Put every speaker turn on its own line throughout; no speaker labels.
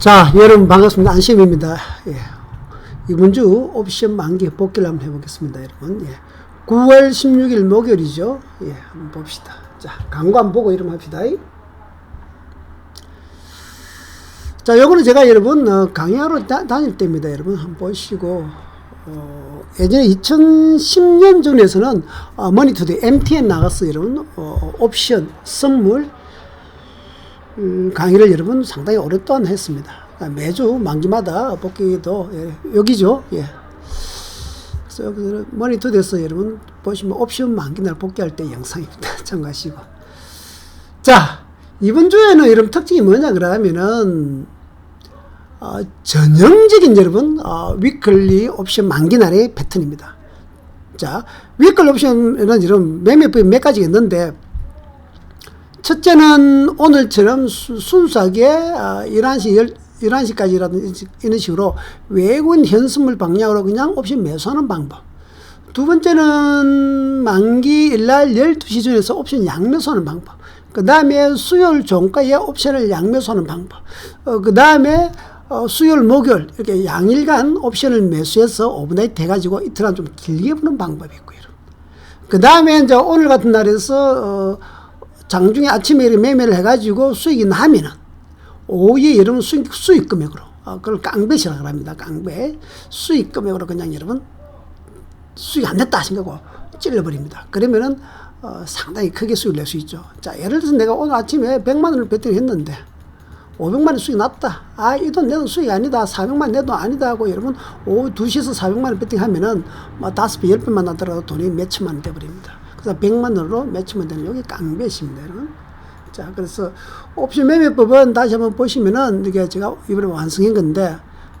자, 여러분 반갑습니다. 안심입니다. 예. 이번 주 옵션 만기 복귀를 한번 해보겠습니다, 여러분. 예. 9월 16일 목요일이죠. 예, 한번 봅시다. 자, 광고 한번 보고 이름 합시다. 자, 요거는 제가 여러분 어, 강의하러 다, 다닐 때입니다, 여러분. 한번 보시고 어, 예전에 2010년 전에서는 어, 머니투데 MTN 나갔어요, 여러분. 어, 옵션 선물 음, 강의를 여러분 상당히 오랫동안 했습니다. 그러니까 매주 만기마다 복귀도 예, 여기죠. 예. 그래서 여기서 머니터에서 여러분 보시면 옵션 만기 날 복귀할 때 영상입니다. 참고하시고. 자 이번 주에는 여러분 특징이 뭐냐 그러면은 어, 전형적인 여러분 어, 위클리 옵션 만기 날의 패턴입니다. 자 위클리 옵션에는 여러분 매매법이 몇 가지가 있는데 첫째는 오늘처럼 수, 순수하게 어, 11시 11시까지라든 이런 식으로 외국인 현수물 방향으로 그냥 옵션 매수하는 방법. 두 번째는 만기 일날 12시 전에서 옵션 양매수하는 방법. 그 다음에 수요일 종가에 옵션을 양매수하는 방법. 어, 그 다음에 어, 수요일, 목요일 이렇게 양일간 옵션을 매수해서 오버나이트 해가지고 이틀 안좀 길게 보는 방법이 있고요. 그 다음에 이제 오늘 같은 날에서 어, 장중에 아침에 매매를 해가지고 수익이 나면은 오후에 여러분 수익, 수익 금액으로 어, 그걸 깡배시라고 합니다. 깡배 수익 금액으로 그냥 여러분 수익 안 냈다 생각하고 찔러버립니다. 그러면은 어, 상당히 크게 수익을 낼 수 있죠. 자 예를 들어서 내가 오늘 아침에 100만 원을 배팅을 했는데 500만 원 수익 났다. 아, 이 돈 내도 수익 아니다. 400만 내도 아니다 하고 여러분 오후 2시에서 400만 원 배팅하면은 뭐 5배, 10배만 나더라도 돈이 몇천만 원 돼버립니다. 그래서 100만 원으로 몇천만 되는 여기 깡배십니다, 여러분. 자, 그래서 옵션 매매법은 다시 한번 보시면은 이게 제가 이번에 완성한 건데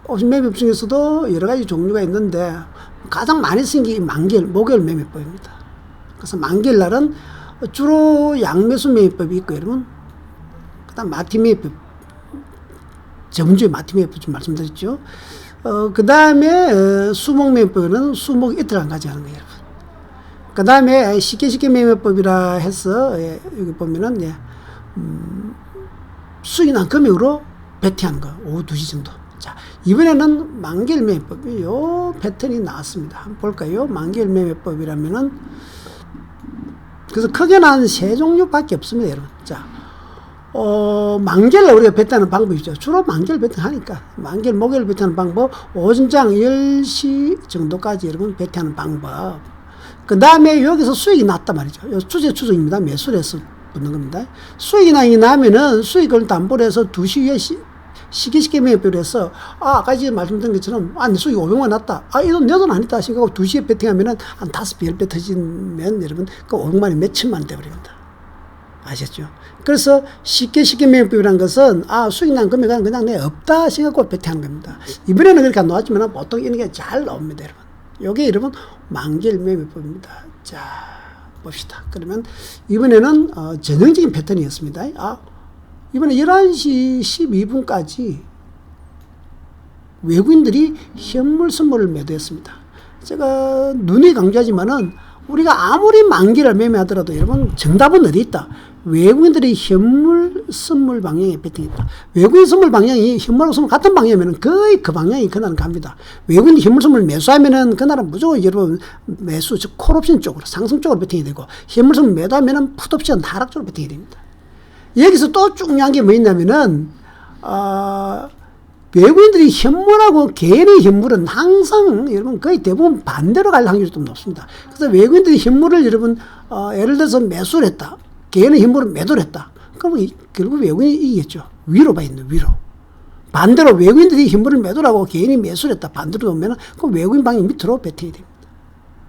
옵션 매매법 중에서도 여러 가지 종류가 있는데 가장 많이 쓰는 게 만기일, 목요일 매매법입니다. 그래서 만기일 날은 주로 양매수 매매법이 있고 여러분 그 다음 마티 매매법 저번주에 마티 매매법 좀 말씀드렸죠. 어, 그 다음에 수목 매매법은 수목 이틀 안 가져가는 거예요 여러분. 그 다음에 쉽게 쉽게 매매법이라 해서 예, 여기 보면은 예, 음, 수익 난 금액으로 배팅하는 거 오후 2시 정도. 자 이번에는 만개일 매매법이 요 패턴이 나왔습니다. 한번 볼까요? 만개일 매매법이라면은 그래서 크게 난세 종류밖에 없습니다, 여러분. 자, 어, 만개를 우리가 배팅하는 방법이죠. 주로 만개를 배팅하니까. 만개를, 목요일 배팅하는 방법, 오전장 10시 정도까지 여러분 배팅하는 방법. 그 다음에 여기서 수익이 났단 말이죠. 주제 추정입니다. 매수를 해서 붙는 겁니다. 수익이 나이 나면은 수익을 담보로 해서 2시 후에 시, 시기 쉽게 매매를 해서, 아, 아까 지 말씀드린 것처럼, 아, 내 수익 500만 났다. 아, 이 돈 내 돈 아니다. 생각하고 2시에 배팅하면은 한 5배, 10배 터지면 여러분, 그 500만이 몇천만 돼버립니다. 아셨죠? 그래서 쉽게 쉽게 매매법이라는 것은, 아, 수익 난 금액은 그냥 내 없다 생각하고 배팅하는 겁니다. 이번에는 그렇게 안 나왔지만 보통 이런 게 잘 나옵니다, 여러분. 요게 여러분, 만길 매매법입니다. 자, 봅시다. 그러면 이번에는 어, 전형적인 패턴이었습니다. 아, 이번에 11시 12분까지 외국인들이 현물 선물을 매도했습니다. 제가 눈이 강조하지만은 우리가 아무리 만기를 매매하더라도 여러분 정답은 어디 있다? 외국인들이 현물 선물 방향에 배팅했다. 외국인 선물 방향이 현물하고 선물 같은 방향이면 거의 그 방향이 그날은 갑니다. 외국인이 현물 선물 매수하면은 그날은 무조건 여러분 매수, 즉 콜옵션 쪽으로 상승 쪽으로 배팅이 되고 현물 선물 매도하면은 풋옵션 하락 쪽으로 배팅이 됩니다. 여기서 또 중요한 게뭐 있냐면은 어, 외국인들이 현물하고 개인의 현물은 항상 여러분 거의 대부분 반대로 갈 확률이 좀 높습니다. 그래서 외국인들이 현물을 여러분 어, 예를 들어서 매수를 했다. 개인의 현물을 매도를 했다. 그러면 결국 외국인이 이기겠죠. 위로 봐 있는 위로. 반대로 외국인들이 현물을 매도를 하고 개인이 매수를 했다. 반대로 보면 그럼 외국인 방이 밑으로 배팅이 됩니다.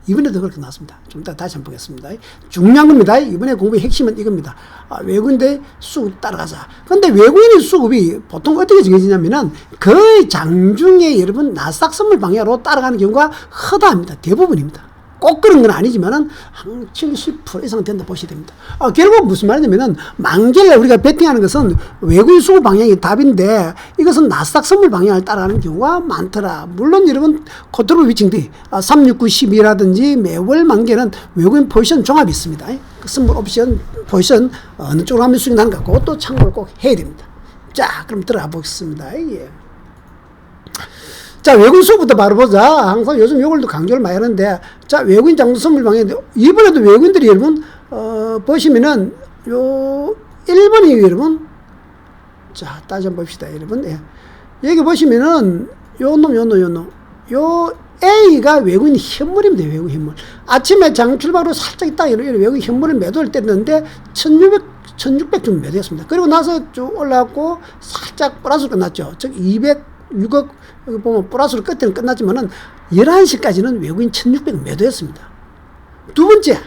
이번에도 그렇게 나왔습니다. 좀 이따 다시 한번 보겠습니다. 중요한 겁니다. 이번에 공부의 핵심은 이겁니다. 아, 외국인의 수급 따라가자. 근데 외국인의 수급이 보통 어떻게 정해지냐면은 거의 장중에 여러분 나스닥 선물 방향으로 따라가는 경우가 허다합니다. 대부분입니다. 꼭 그런 건 아니지만은 한 70% 이상 된다 보셔야 됩니다. 아, 결국 무슨 말이냐면은 만개를 우리가 베팅하는 것은 외국인 수급 방향이 답인데 이것은 나스닥 선물 방향을 따라가는 경우가 많더라. 물론 여러분 코트로 위칭디 아, 369, 12라든지 매월 만개는 외국인 포지션 종합이 있습니다. 그 선물 옵션 포지션 어느 쪽으로 하면 수익 나는가 그것도 참고를 꼭 해야 됩니다. 자, 그럼 들어가 보겠습니다. 예. 자, 외국인 수부터 바로 보자. 항상 요즘 요걸도 강조를 많이 하는데, 자, 외국인 장수 선물 방해인데, 이번에도 외국인들이 여러분, 어, 보시면은, 요, 1번이 여러분, 자, 한번 봅시다, 여러분. 예. 여기 보시면은, 요 놈, 요 놈, 요 놈. 요 A가 외국인 현물입니다, 외국인 현물. 아침에 장 출발로 살짝 있다, 이런 외국인 현물을 매도를 뗐는데, 1600, 1600 정도 매도했습니다. 그리고 나서 쭉 올라갔고, 살짝 플러스로 끝났죠. 즉, 206억, 여기 보면 플러스로 끝에는 끝났지만은, 11시까지는 외국인 1600 매도했습니다. 두 번째,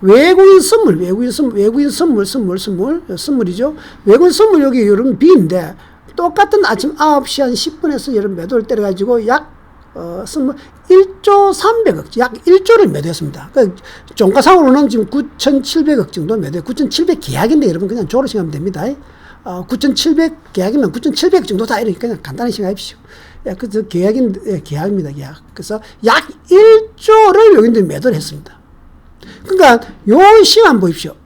외국인 선물, 외국인 선물, 외국인 선물, 선물, 선물, 선물이죠. 외국인 선물 여기 여러분 B인데, 똑같은 아침 9시 한 10분에서 여러분 매도를 때려가지고 약, 어, 선물 1조 300억, 약 1조를 매도했습니다. 그 종가상으로는 지금 9,700억 정도 매도해 9,700 계약인데 여러분 그냥 조로 생각하면 됩니다. 어, 9,700 계약이면 9,700 정도 다 이렇게 그냥 간단히 생각하십시오. 야, 그, 저 계약인, 예, 계약입니다, 계약. 그래서 약 1조를 여기들 매도를 했습니다. 그러니까 요 시간 보십시오.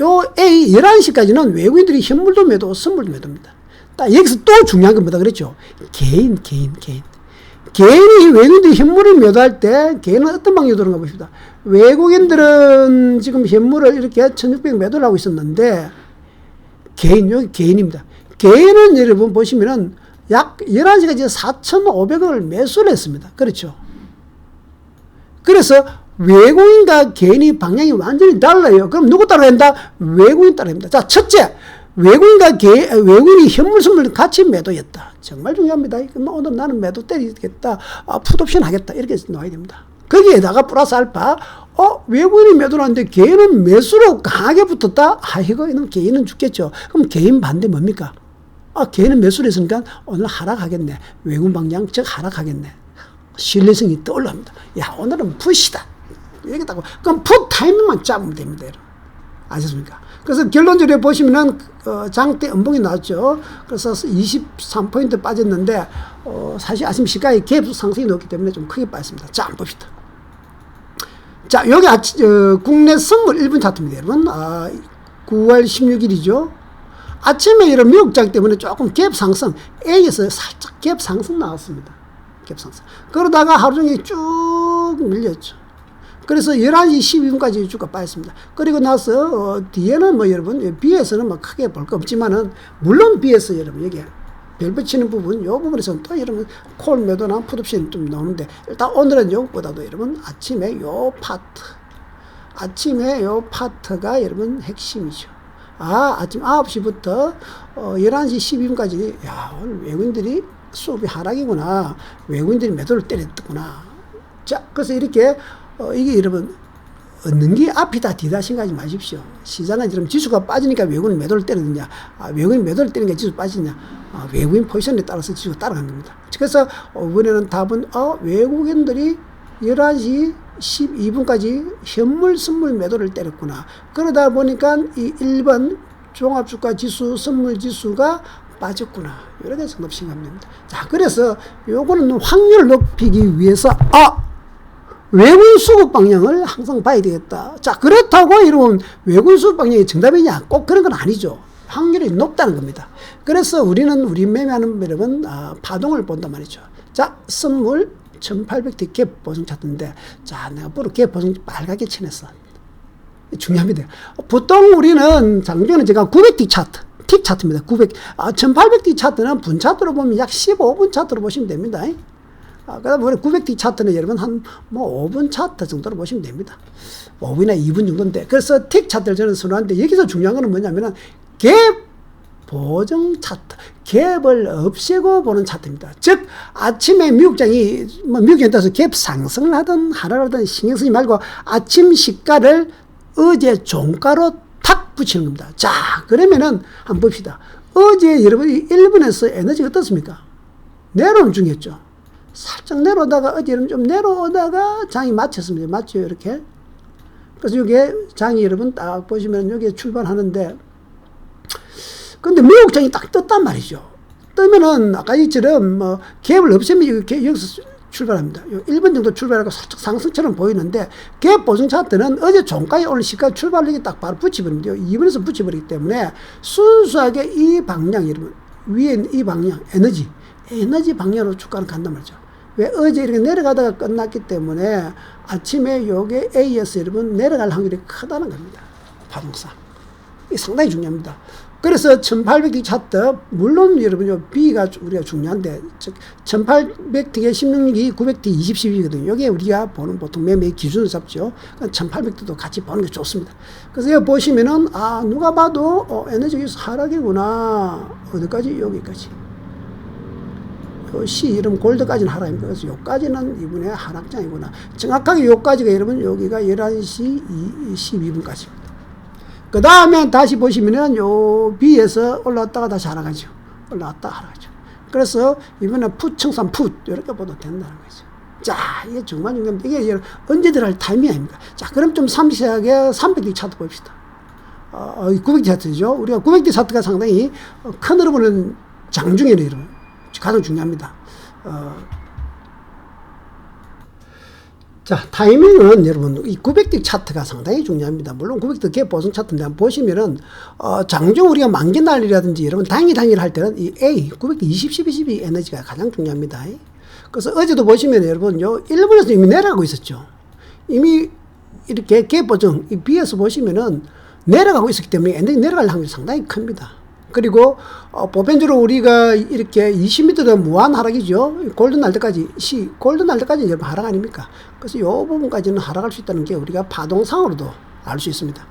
요 A 11시까지는 외국인들이 현물도 매도, 선물도 매도입니다. 딱 여기서 또 중요한 겁니다. 그랬죠? 개인, 개인, 개인. 개인이 외국인들이 현물을 매도할 때 개인은 어떤 방식으로 들어가 봅시다. 외국인들은 지금 현물을 이렇게 1600 매도를 하고 있었는데 개인, 여기 개인입니다. 개인은 여러분 보시면은 약 11시까지 4,500원을 매수를 했습니다. 그렇죠? 그래서 외국인과 개인이 방향이 완전히 달라요. 그럼 누구 따라 한다? 외국인 따라 합니다. 자, 첫째, 외국인과 개, 외국인이 현물 선물 같이 매도했다. 정말 중요합니다. 그럼 오늘 나는 매도 때리겠다. 아, 풋옵션 하겠다. 이렇게 나와야 됩니다. 거기에다가 플러스 알파, 어, 외국인이 매도를 하는데 개인은 매수로 강하게 붙었다? 아, 이거, 이는 개인은 죽겠죠. 그럼 개인 반대 뭡니까? 아, 개인은 매수를 했으니까 오늘 하락하겠네. 외국 방향 즉 하락하겠네. 신뢰성이 떠올라옵니다. 야, 오늘은 푸시다. 얘기했다고. 그럼 풋 타이밍만 잡으면 됩니다. 아셨습니까? 그래서 결론적으로 보시면은, 어, 장대 음봉이 나왔죠. 그래서 23포인트 빠졌는데, 어, 사실 아침 시가에 갭 상승이 넣었기 때문에 좀 크게 빠졌습니다. 자, 한번 봅시다. 자, 여기 아치, 어, 국내 선물 1분 차트입니다, 여러분. 아, 9월 16일이죠. 아침에 이런 미국장 때문에 조금 갭 상승, A에서 살짝 갭 상승 나왔습니다. 갭 상승. 그러다가 하루 종일 쭉 밀렸죠. 그래서 11시 12분까지 주가 빠졌습니다. 그리고 나서, 어, 뒤에는 뭐 여러분, B에서는 뭐 크게 볼 거 없지만은, 물론 B에서 여러분, 여기 별 붙이는 부분, 요 부분에서는 또 여러분, 콜 매도나 풋옵션 좀 나오는데, 일단 오늘은 요것보다도 여러분, 아침에 요 파트, 아침에 요 파트가 여러분 핵심이죠. 아, 아침 9시부터 어, 11시 12분까지, 야, 오늘 외국인들이 수업이 하락이구나. 외국인들이 매도를 때렸구나. 자, 그래서 이렇게, 어, 이게 여러분, 얻는 게 앞이다 뒤다 생각하지 마십시오. 시장은 지금 지수가 빠지니까 외국인 매도를 때리느냐, 아, 외국인 매도를 때리니까 지수 빠지느냐, 아, 외국인 포지션에 따라서 지수가 따라가는 겁니다. 그래서 이번에는 답은, 어, 외국인들이 11시 12분까지 현물 선물 매도를 때렸구나. 그러다 보니까 이 1번 종합주가 지수, 선물 지수가 빠졌구나. 이렇게 생각합니다. 자, 그래서 요거는 확률을 높이기 위해서, 아! 외국인 수급 방향을 항상 봐야 되겠다. 자, 그렇다고 이러면 외국인 수급 방향이 정답이냐? 꼭 그런 건 아니죠. 확률이 높다는 겁니다. 그래서 우리는 우리 매매하는 여러분, 아, 파동을 본단 말이죠. 자, 선물 1800대 갭 보증 차트인데, 자, 내가 보러 갭 보증 빨갛게 칠했어. 중요합니다. 보통 우리는 장비는 제가 900D 차트, 틱 차트입니다. 900, 아, 1800D 차트는 분 차트로 보면 약 15분 차트로 보시면 됩니다. 아, 그 다음 우리 900D 차트는 여러분 한 뭐 5분 차트 정도로 보시면 됩니다. 5분이나 2분 정도인데 그래서 틱 차트를 저는 선호하는데 여기서 중요한 거는 뭐냐면은 갭 보정 차트, 갭을 없애고 보는 차트입니다. 즉 아침에 미국장이 뭐 미국에 따라서 갭 상승을 하든 하락하든 신경 쓰지 말고 아침 시가를 어제 종가로 탁 붙이는 겁니다. 자, 그러면은 한번 봅시다. 어제 여러분이 1분에서 에너지가 어떻습니까? 내려오는 중이었죠. 살짝 내려오다가 어제는 좀 내려오다가 장이 맞췄습니다. 맞죠? 이렇게. 그래서 이게 장이 여러분 딱 보시면 여기에 출발하는데 근데 미국장이 딱 떴단 말이죠. 뜨면은 아까 이처럼 뭐 갭을 없애면 여기서 출발합니다. 요 1번 정도 출발하고 살짝 상승처럼 보이는데 갭 보증 차트는 어제 종가에 오늘 시가 출발력이 딱 바로 붙여버립니다. 2번에서 붙여버리기 때문에 순수하게 이 방향 여러분 위에 이 방향 에너지 에너지 방향으로 주가는 간단 말이죠. 왜 어제 이렇게 내려가다가 끝났기 때문에 아침에 요게 A에서 여러분 내려갈 확률이 크다는 겁니다. 파동상. 이 상당히 중요합니다. 그래서 1800D 차트, 물론 여러분, 요 B가 우리가 중요한데, 즉, 1800D에 16이 900D 20, 10이거든요. 여기에 우리가 보는 보통 매매 기준을 잡죠. 1800D도 같이 보는 게 좋습니다. 그래서 여기 보시면은, 아, 누가 봐도, 어, 에너지 하락이구나. 어디까지? 여기까지. 요 C 이름 골드까지는 하락입니다. 그래서 요까지는 이분의 하락장이구나. 정확하게 요까지가 여러분, 여기가 11시 12분까지입니다. 그 다음에 다시 보시면은 요 B에서 올라왔다가 다시 하락하죠. 올라왔다 하락하죠. 그래서 이번에 풋, 청산 풋, 이렇게 봐도 된다는 거죠. 자, 이게 정말 중요합니다. 이게 언제 들어갈 타이밍이 아닙니까? 자, 그럼 좀 상세하게 300D 차트 봅시다. 어, 900D 차트죠. 우리가 900D 차트가 상당히 큰 흐름을 장중에는 이름 가장 중요합니다. 어, 자, 타이밍은 여러분, 이 900대 차트가 상당히 중요합니다. 물론 900대 개 보성 차트인데 보시면은, 어, 장중 우리가 만기 날이라든지 여러분 당일 당일 할 때는 이 A, 900대 20, 12, 12 에너지가 가장 중요합니다. 그래서 어제도 보시면 여러분, 요, 일본에서 이미 내려가고 있었죠. 이미 이렇게 개 보정, 이 B에서 보시면은 내려가고 있었기 때문에 에너지 내려갈 확률이 상당히 큽니다. 그리고 어, 보편적으로 우리가 이렇게 20m는 무한 하락이죠. 골든 날 때까지 시 골든 날 때까지 여러분 하락 아닙니까? 그래서 이 부분까지는 하락할 수 있다는 게 우리가 파동상으로도 알 수 있습니다.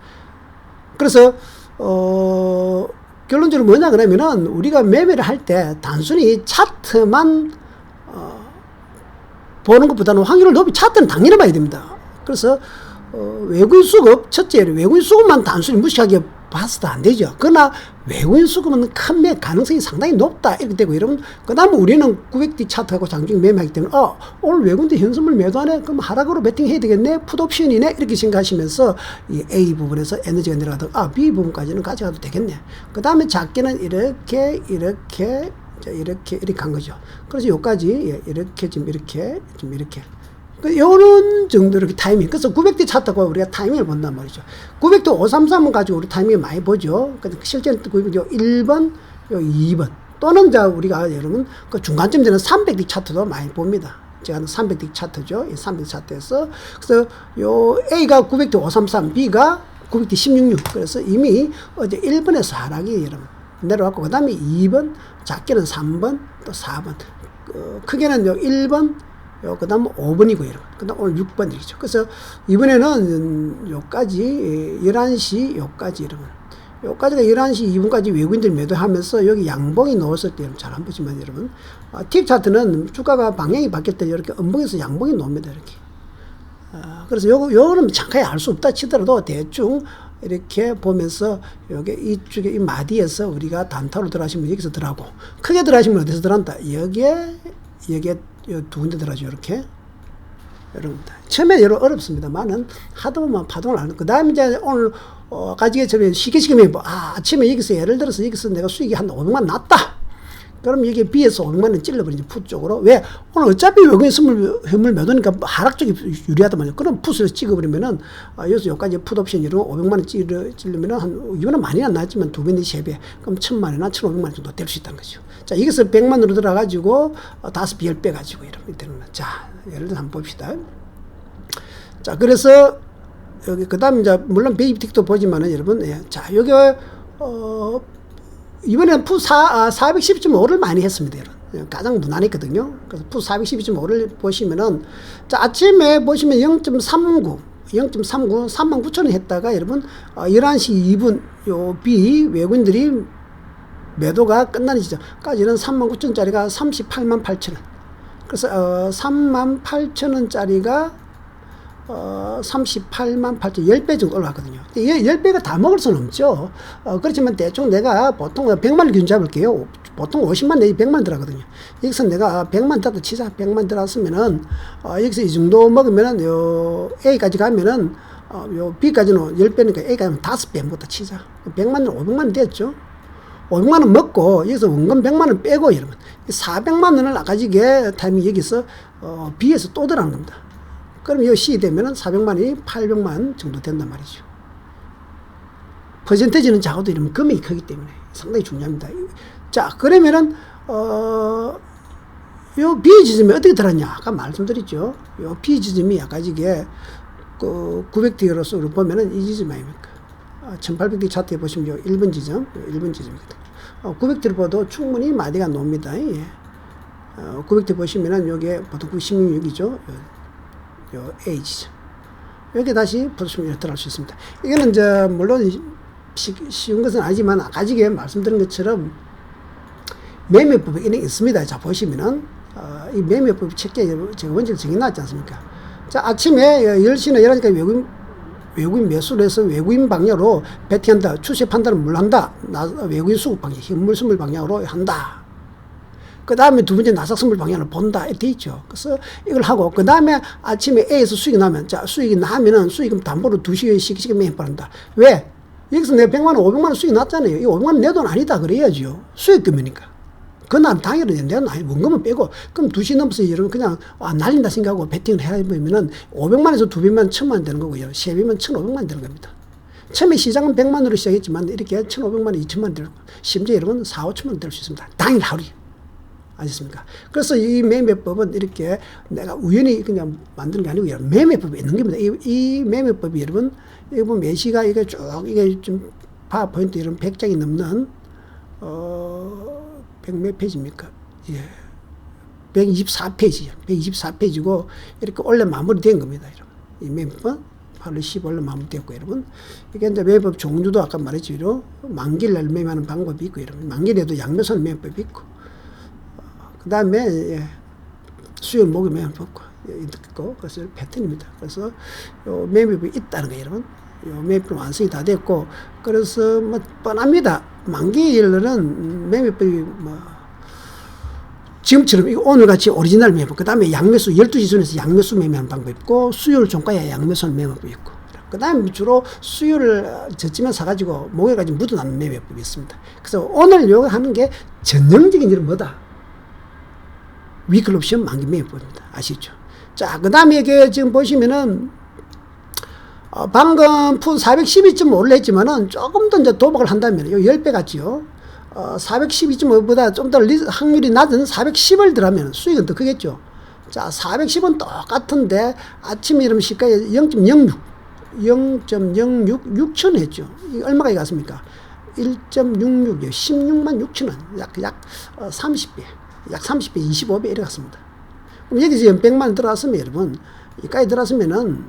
그래서 어 결론적으로 뭐냐 그러면은 우리가 매매를 할 때 단순히 차트만 어 보는 것보다는 확률을 높이 차트는 당연히 봐야 됩니다. 그래서 어, 외국인 수급 첫째 외국인 수급만 단순히 무시하게 봐서도 안 되죠. 그러나 외국인 수급은 큰 매 가능성이 상당히 높다 이렇게 되고 이러면 그다음에 우리는 900D 차트하고 장중 매매하기 때문에 어 오늘 외국인들 현금을 매도하네 그럼 하락으로 베팅 해야 되겠네 풋옵션이네 이렇게 생각하시면서 이 A 부분에서 에너지가 내려가도 아 B 부분까지는 가져가도 되겠네. 그 다음에 작게는 이렇게 이렇게 이렇게 이렇게 간 거죠. 그래서 여기까지 예, 이렇게 지금 이렇게 지금 이렇게 그 요런 정도 이렇게 타이밍. 그래서 900대 차트가 우리가 타이밍을 본단 말이죠. 900대 533은 가지고 우리 타이밍을 많이 보죠. 근데 실제는 900대 1번, 요 2번. 또는 자 우리가 여러분 그 중간쯤 되는 300대 차트도 많이 봅니다. 제가 300대 차트죠. 이 300대 차트에서. 그래서 요 A가 900대 533, B가 900대 166. 그래서 이미 어제 1번에서 하락이 여러분 내려왔고, 그 다음에 2번, 작게는 3번, 또 4번. 어, 크게는 요 1번, 요, 그 다음 5번이고, 여러분. 그 다음 오늘 6번이죠. 그래서 이번에는 요까지, 11시 요까지, 여러분. 요까지가 11시 2분까지 외국인들 매도하면서 여기 양봉이 놓았을 때 잘 안 보시면 여러분. 아, 팁 차트는 주가가 방향이 바뀔 때 이렇게 음봉에서 양봉이 놓습니다. 이렇게. 아, 그래서 요거, 요거는 잠깐 알수 없다 치더라도 대충 이렇게 보면서 여기 이쪽에 이 마디에서 우리가 단타로 들어가시면 여기서 들어가고 크게 들어가시면 어디서 들어간다? 여기에 여기에 두 군데 들어가죠. 이렇게. 여러분들. 처음에 여러 어렵습니다만은 하다 보면 파동을 아는. 그 다음에 이제 오늘, 어, 가지게처럼 쉽게 쉽게 뭐, 아, 아침에 여기서 예를 들어서 여기서 내가 수익이 한 500만 났다. 그럼 여기에 비해서 500만 원 찔러버리지, 풋 쪽으로. 왜? 오늘 어차피 외국인 선물, 현물 매도니까 하락 쪽이 유리하단 말이에요. 그럼 풋을 찍어버리면은, 아, 여기서 여기까지 풋 옵션 이런 500만 원 찔러, 찔르면은 한, 이거는 많이 안 나왔지만 두 배, 세 배. 그럼 천만 원이나 천오백만 원 정도 될 수 있다는 거죠. 자, 여기서 100만으로 들어가지고, 어, 다섯 배, 열 배 가지고 이러면 되는 거야. 자, 예를 들어서 한번 봅시다. 자, 그래서, 여기, 그 다음 이제, 물론 베이비틱도 보지만은 여러분, 예. 자, 여기, 어, 이번에는 푸 4, 아, 412.5를 많이 했습니다, 여러분. 예, 가장 무난했거든요. 그래서 푸 412.5를 보시면은, 자, 아침에 보시면 0.39, 0.39, 39,000원 했다가 여러분, 어, 11시 2분, 요 B, 외국인들이 매도가 끝나는 시점까지는 39,000원짜리가 38만 8천원. 그래서, 어, 3만 8천원짜리가 어, 38만 8천, 10배 정도 올라갔거든요. 10배가 다 먹을 수는 없죠. 어, 그렇지만 대충 내가 보통 100만 기준 잡을게요. 보통 50만 내지 100만 들어가거든요. 여기서 내가 100만 들어도 치자. 100만 들어왔으면은, 어, 여기서 이 정도 먹으면은, 요, A까지 가면은, 어, 요 B까지는 10배니까 A까지 하면 5배부터 치자. 100만 원, 500만 원 됐죠. 500만 원 먹고 여기서 원금 100만 원 빼고 이러면 400만 원을 아까 지게 타이밍 여기서 어, 비해서 또 들어가는 겁니다. 그럼 이시 되면은 400만 원이 800만 정도 된단 말이죠. 퍼센테이지는 작아도 이러면 금액이 크기 때문에 상당히 중요합니다. 자, 그러면은, 어, 요 B 지점이 어떻게 들었냐? 아까 말씀드렸죠. 요 B 지점이 아까 이게 그 900D로서 보면은 이 지점 아닙니까? 1800D 차트에 보시면 요 1번 지점, 요 1번 지점이거든요. 어, 900D를 봐도 충분히 마디가 놉니다. 예. 어, 900D 보시면은 요게 보통 96이죠. 요, 요 A 지점. 여기 다시 보시면 들어갈 수 있습니다. 이거는 이제 물론 쉬, 쉬운 것은 아니지만 아까지게 말씀드린 것처럼 매매법이 이런 게 있습니다. 자 보시면은 어, 이 매매법 책에 제가 원칙 정해놨지 않습니까? 자 아침에 10시나 11시까지 외국인 외국인 매수를 해서 외국인 방향으로 베팅한다. 추세 판단을 물 한다. 나, 외국인 수급 방향, 현물 선물 방향으로 한다. 그 다음에 두 번째 나삭 선물 방향을 본다. 이렇게 돼 있죠. 그래서 이걸 하고, 그 다음에 아침에 A에서 수익이 나면, 자, 수익이 나면은 수익은 담보로 두 시간씩 씩 매입한다. 왜? 여기서 내가 100만 원, 500만 원 수익 났잖아요. 이 500만 원 내 돈 아니다. 그래야죠. 수익금이니까. 그날 당일은 내돈 아니, 원금은 빼고, 그럼 2시 넘어서 이러면 그냥, 아, 날린다 생각하고 베팅을 해보면은 500만에서 200만, 1000만 원 되는 거고요. 3배면 1500만 원 되는 겁니다. 처음에 시장은 100만 원으로 시작했지만 이렇게 1500만 원, 2000만 원 되고, 심지어 여러분 4, 5천만 원될수 있습니다. 당일 하루에. 아셨습니까? 그래서 이 매매법은 이렇게 내가 우연히 그냥 만드는 게 아니고 매매법이 있는 겁니다. 이, 이 매매법이 여러분, 보면 매시가 이게 쭉, 이게 좀 파워포인트 이런 100장이 넘는, 어, 100몇 페이지입니까? 예. 124페이지, 124페이지고 이렇게 원래 마무리된 겁니다. 여러분. 이 매매법은 8월 10월 마무리됐고 여러분. 이게 이제 매매법 종류도 아까 말했지로 만기날 매매하는 방법이 있고 여러분. 만기에도 양면선 매매법이 있고 그 다음에 예, 수요 목요 매매 법과 있고 그래서 패턴입니다. 그래서 요 매매법이 있다는 거예요, 여러분. 요 매매법 완성이 다 됐고 그래서 뭐 뻔합니다. 만기일은 매매법이 뭐 지금처럼 이거 오늘같이 오리지널 매매법 그 다음에 양매수 12시 전에서 양매수 매매하는 방법이 있고 수요일 종가에 양매수 매매법이 있고 그 다음에 주로 수요를 저쯤에 사가지고 목요일까지 묻어나는 매매법이 있습니다. 그래서 오늘 요거 하는 게 전형적인 일은 뭐다? 위클럽 시험 만기 매매법입니다. 아시죠? 자, 그 다음에 이게 지금 보시면은, 어, 방금 푼 412점 올랐지만은 조금 더 이제 도박을 한다면, 요 10배 같지요? 어, 412점보다 좀 더 확률이 낮은 410을 들어가면 수익은 더 크겠죠? 자, 410은 똑같은데 아침에 이러면 시가에 0.06, 0.06, 6천 했죠. 이 얼마가 갔습니까? 1.66이요. 16만 6천 원. 약, 약, 어, 30배. 약 30배, 25배 이래 갔습니다. 그럼 여기서 100만 들어왔으면 여러분, 여기까지 들어왔으면은,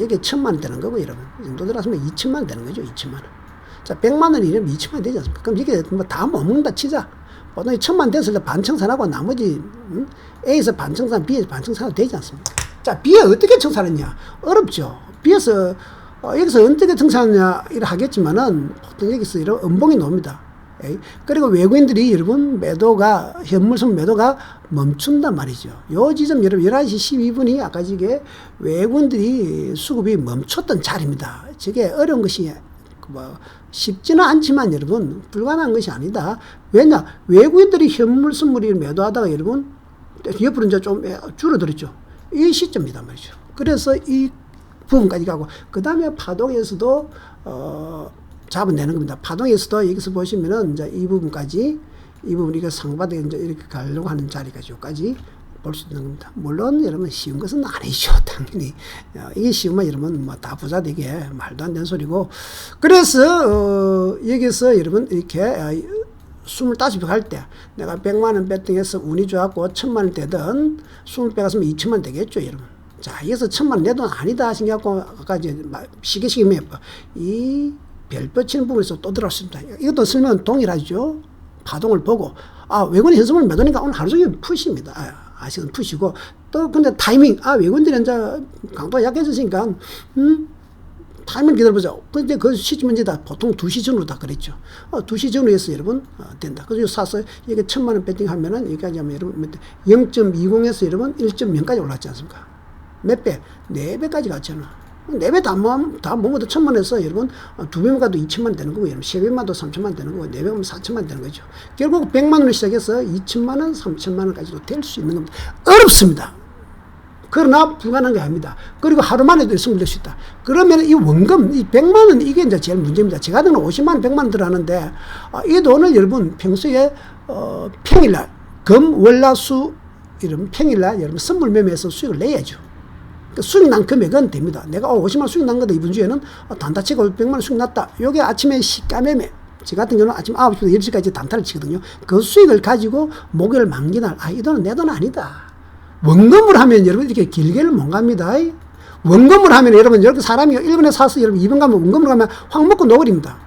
여기 천만 원 되는 거고, 여러분. 이 정도 들어왔으면 2천만 원 되는 거죠, 2천만 원. 자, 100만 원이면 2천만 원 되지 않습니까? 그럼 이게 뭐다못 먹는다 치자. 보통 천만 됐을 때 반청산하고 나머지, 음? A에서 반청산, B에서 반청산하고 되지 않습니까? 자, B에 어떻게 청산하냐? 어렵죠. B에서, 어, 여기서 어떻게 청산하냐, 이래 하겠지만은, 보통 여기서 이런 음봉이 나옵니다. 그리고 외국인들이 여러분 매도가 현물성 매도가 멈춘단 말이죠. 요 지점 여러분 11시 12분이 아까 저게 외국인들이 수급이 멈췄던 자리입니다. 저게 어려운 것이 뭐 쉽지는 않지만 여러분 불가능한 것이 아니다. 왜냐 외국인들이 현물 선물을 매도하다가 여러분 옆으로 이제 좀 줄어들었죠. 이 시점이다 말이죠. 그래서 이 부분까지 가고 그 다음에 파동에서도 어. 잡아내는 겁니다. 파동에서도 여기서 보시면은 이제 이 부분까지 이 부분 이거 상바닥에 이제 이렇게 가려고 하는 자리까지까지 볼 수 있는 겁니다. 물론 여러분 쉬운 것은 아니죠. 당연히 어, 이게 쉬우면 여러분 뭐 다 부자 되게 말도 안 되는 소리고 그래서 어, 여기서 여러분 이렇게 어, 25배 갈때 내가 100만 원 배팅해서 운이 좋았고 1000만 원 되든 20배 갔으면 2천만 원 되겠죠, 여러분. 자, 여기서 천만 원 내 돈 아니다 생각하고 아까 이제 시계시계 매법 이 별표 치는 부분에서 또 들어왔습니다. 이것도 설명은 동일하죠. 파동을 보고, 아, 외국인 현금을 매도니까 오늘 하루 종일 푸십니다. 아, 아시는 푸시고, 또 근데 타이밍, 아, 외국인들이 이제 강도가 약해졌으니까, 음, 타이밍 기다려보자. 근데 그 시점 문제다. 보통 2시 전으로 다 그랬죠. 어, 2시 전으로 해서 여러분, 어, 된다. 그래서 사서 이게 천만 원 배팅 하면은 여기까지 하면 여러분, 0.20에서 여러분 1.0까지 올랐지 않습니까? 몇 배? 4배까지 갔잖아. 네배다 모으면, 다 모으면 천만 원에서 여러분, 어, 두 배만 가도 2천만 되는 거고, 여러분, 세 배만 도 3천만 되는 거고, 네 배면 4천만 되는 거죠. 결국 100만 원을 시작해서 2천만 원, 3천만 원까지도 될 수 있는 겁니다. 어렵습니다. 그러나 불가능한 게 아닙니다. 그리고 하루 만에도 승부될 수 있다. 그러면 이 원금, 이 100만 원, 이게 이제 제일 문제입니다. 제가 듣는 50만 원, 100만 원 들어가는데, 아, 이 돈을 여러분 평소에, 어, 평일날, 금, 월, 화, 수, 이런 평일날 여러분 선물 매매해서 수익을 내야죠. 그 수익 난 금액은 됩니다. 내가 어, 50만 원 수익 난 거다. 이번 주에는 어, 단타 치고 100만 원 수익 났다. 요게 아침에 시가 매매. 저 같은 경우는 아침 9시부터 10시까지 단타를 치거든요. 그 수익을 가지고 목요일 만기날, 아, 이 돈은 내 돈 아니다. 원금을 하면 여러분 이렇게 길게를 못 갑니다. 원금을 하면 여러분 이렇게 사람이 1번에 사서 여러분 2번 가면 원금을 가면 확 먹고 넣어버립니다.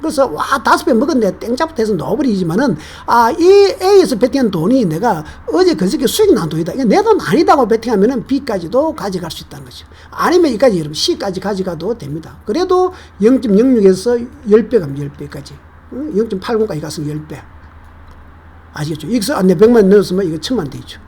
그래서 와 다섯 배 먹었네. 땡잡부터 해서 넣어버리지만은 아 이 A에서 베팅한 돈이 내가 어제 그저께 수익 난 돈이다. 이게 내 돈 아니다고 베팅하면은 B까지도 가져갈 수 있다는 거죠. 아니면 이까지 여러분 C까지 가져가도 됩니다. 그래도 0.06에서 10배 가면 10배까지. 0.80까지 갔으면 10배. 아시겠죠? 여기서 아, 내 100만 원 넣었으면 이거 천만 되죠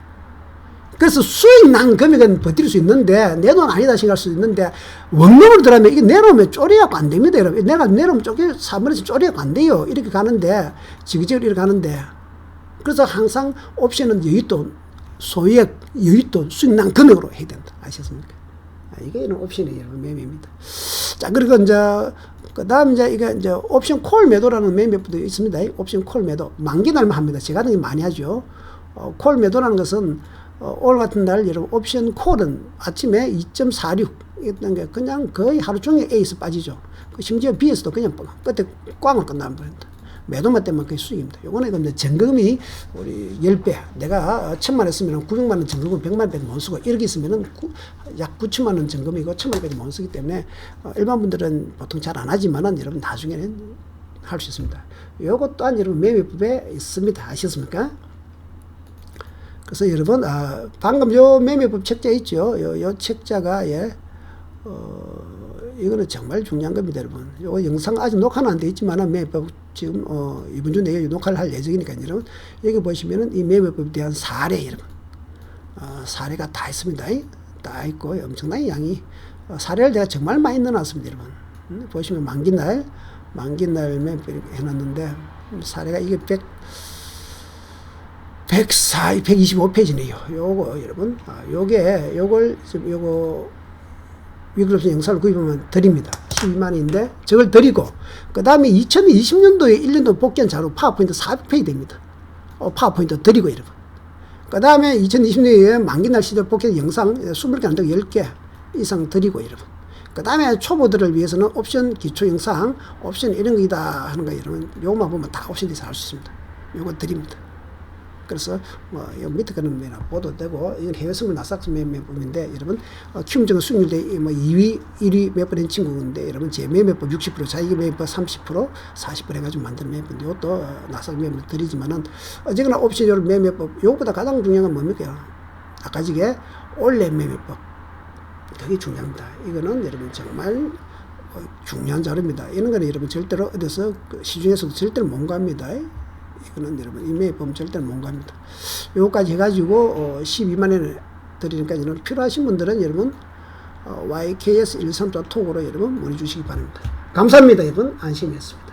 그래서 수익 난 금액은 버틸 수 있는데 내 돈 아니다 생각할 수 있는데 원금을 들어가면 이게 내놓으면 쪼리하고 안 됩니다 여러분. 내가 내놓으면 쪼개 4번에서 쪼리하고 안 돼요. 이렇게 가는데 지그재그로 이렇게 가는데. 그래서 항상 옵션은 여윳돈 소액 여윳돈 수익 난 금액으로 해야 된다. 아셨습니까? 아, 이게 옵션의 여러분. 매매입니다. 자 그리고 이제 그 다음 이제 이게 이제 옵션 콜 매도라는 매매법도 있습니다. 옵션 콜 매도. 만기 날만 합니다. 제가 하는 게 많이 하죠. 어, 콜 매도라는 것은 어, 오늘 같은 날 여러분 옵션 콜은 아침에 2.46 있던 게 그냥 거의 하루 종일 A에서 빠지죠. 그 심지어 B에서도 그냥 끝에 끝나는 거예요. 매도만 때문에 그게 수익입니다. 요거는 점검이 우리 10배. 내가 천만 했으면 900만 원 점검은 100만 원밖에 못 쓰고 1억 있으면은 구, 약 9천만 원 점검이고 1000만 원밖에 못 쓰기 때문에 어, 일반 분들은 보통 잘 안 하지만은 여러분 나중에는 할 수 있습니다. 요것 또한 여러분 매매법에 있습니다. 아셨습니까? 그래서 여러분, 아, 방금 요 매매법 책자 있죠? 요, 요 책자가, 예, 어, 이거는 정말 중요한 겁니다, 여러분. 요 영상 아직 녹화는 안 돼 있지만, 매매법 지금, 어, 이번 주 내에 녹화를 할 예정이니까, 여러분. 여기 보시면은 이 매매법에 대한 사례, 여러분. 어, 사례가 다 있습니다. 다 있고, 엄청난 양이. 어, 사례를 제가 정말 많이 넣어놨습니다, 여러분. 음, 보시면 만기날, 만기날 매매법 해놨는데, 사례가 이게 100, 104, 125페이지네요. 요거 여러분, 아, 요게 요걸 지금 요거 위클럽스 영상을 구입하면 드립니다. 12만인데 저걸 드리고 그 다음에 2020년도에 1년도 복귀한 자료 파워포인트 400페이지 됩니다. 어, 파워포인트 드리고 여러분. 그 다음에 2020년에 만기 날 시절 복귀한 영상 20개 안 되고 10개 이상 드리고 여러분. 그 다음에 초보들을 위해서는 옵션 기초 영상, 옵션 이런 거이다 하는 거 여러분. 요것만 보면 다 옵션 돼서 할 수 있습니다. 요거 드립니다. 그래서 뭐 밑에 거는 매나 보도 되고 이건 해외 선물 나삭스 매매법인데 여러분 어, 키움증은 수익률 뭐 2위 1위 몇 번인 친구인데 여러분 제 매매법 60% 자기 매매법 30% 40% 해가지고 만든 매매법인데 이것도 어, 나삭 매매법 드리지만은 어쨌거나 옵션 매매법 요것보다 가장 중요한 건 뭡니까? 아까 지게 올레 매매법. 그게 중요합니다. 이거는 여러분 정말 어, 중요한 자료입니다. 이런 거는 여러분 절대로 어디서 그 시중에서도 절대로 못 갑니다 이거는 여러분 임의의 범 절대로 못 갑니다. 요거까지 해가지고 어, 12만 원을 여러분 필요하신 분들은 여러분 어, YKS 132 톡으로 여러분 문의 주시기 바랍니다. 감사합니다 여러분 안심했습니다.